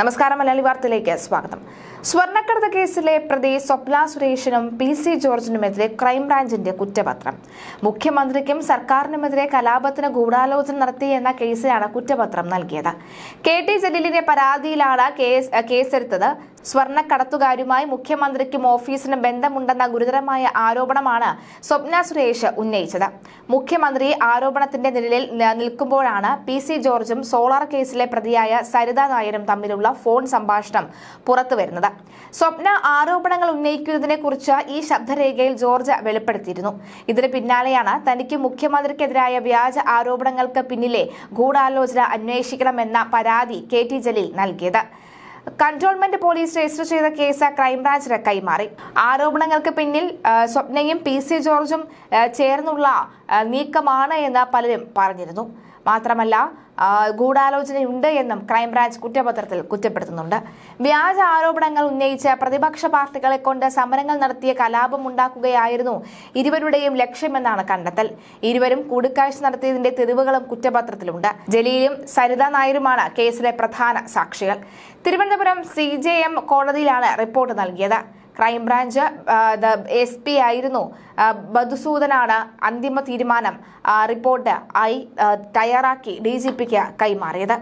നമസ്കാരം മലയാളി വാർത്തയിലേക്ക് സ്വാഗതം. സ്വർണക്കടത്ത് കേസിലെ പ്രതി സ്വപ്ന സുരേഷിനും പി സി ജോർജിനുമെതിരെ ക്രൈംബ്രാഞ്ചിന്റെ കുറ്റപത്രം. മുഖ്യമന്ത്രിക്കും സർക്കാരിനുമെതിരെ കലാപത്തിന് ഗൂഢാലോചന നടത്തി എന്ന കേസിലാണ് കുറ്റപത്രം നൽകിയത്. കെ ടി ജലീലിന്റെ പരാതിയിലാണ് കേസ് കേസെടുത്തത് സ്വർണക്കടത്തുകാരുമായി മുഖ്യമന്ത്രിക്കും ഓഫീസിനും ബന്ധമുണ്ടെന്ന ഗുരുതരമായ ആരോപണമാണ് സ്വപ്ന സുരേഷ് ഉന്നയിച്ചത്. മുഖ്യമന്ത്രി ആരോപണത്തിന്റെ നിഴലിൽ നിൽക്കുമ്പോഴാണ് പി സി ജോർജും സോളാർ കേസിലെ പ്രതിയായ സരിത നായരും തമ്മിലുള്ള ഫോൺ സംഭാഷണം പുറത്തുവരുന്നത് സ്വപ്ന ആരോപണങ്ങൾ ഉന്നയിക്കുന്നതിനെ കുറിച്ച് ഈ ശബ്ദരേഖയിൽ ജോർജ് വെളിപ്പെടുത്തിയിരുന്നു. ഇതിന് പിന്നാലെയാണ് തനിക്ക് മുഖ്യമന്ത്രിക്കെതിരായ വ്യാജ ആരോപണങ്ങൾക്ക് പിന്നിലെ ഗൂഢാലോചന അന്വേഷിക്കണമെന്ന പരാതി കെ ടി ജലീൽ നൽകിയത്. കൺട്രോൾമെന്റ് പോലീസ് രജിസ്റ്റർ ചെയ്ത കേസ് ക്രൈംബ്രാഞ്ചിന് കൈമാറി. ആരോപണങ്ങൾക്ക് പിന്നിൽ സ്വപ്നയും പി സി ജോർജും ചേർന്നുള്ള നീക്കമാണ് എന്ന് പലരും പറഞ്ഞിരുന്നു. മാത്രമല്ല ഗൂഢാലോചനയുണ്ട് എന്നും ക്രൈംബ്രാഞ്ച് കുറ്റപത്രത്തിൽ കുറ്റപ്പെടുത്തുന്നുണ്ട്. വ്യാജ ആരോപണങ്ങൾ ഉന്നയിച്ച് പ്രതിപക്ഷ പാർട്ടികളെ കൊണ്ട് സമരങ്ങൾ നടത്തിയ കലാപം ഉണ്ടാക്കുകയായിരുന്നു ഇരുവരുടെയും ലക്ഷ്യമെന്നാണ് കണ്ടെത്തൽ. ഇരുവരും കൂടിക്കാഴ്ച നടത്തിയതിന്റെ തെളിവുകളും കുറ്റപത്രത്തിലുണ്ട്. ജലീലും സരിത നായരുമാണ് കേസിലെ പ്രധാന സാക്ഷികൾ. തിരുവനന്തപുരം സി കോടതിയിലാണ് റിപ്പോർട്ട് നൽകിയത്. ക്രൈംബ്രാഞ്ച് എസ് പി ആയിരുന്നു. മധുസൂദനാണ് അന്തിമ തീരുമാനം റിപ്പോർട്ട് ആയി തയ്യാറാക്കി ഡി ജി പിക്ക് കൈമാറിയത്.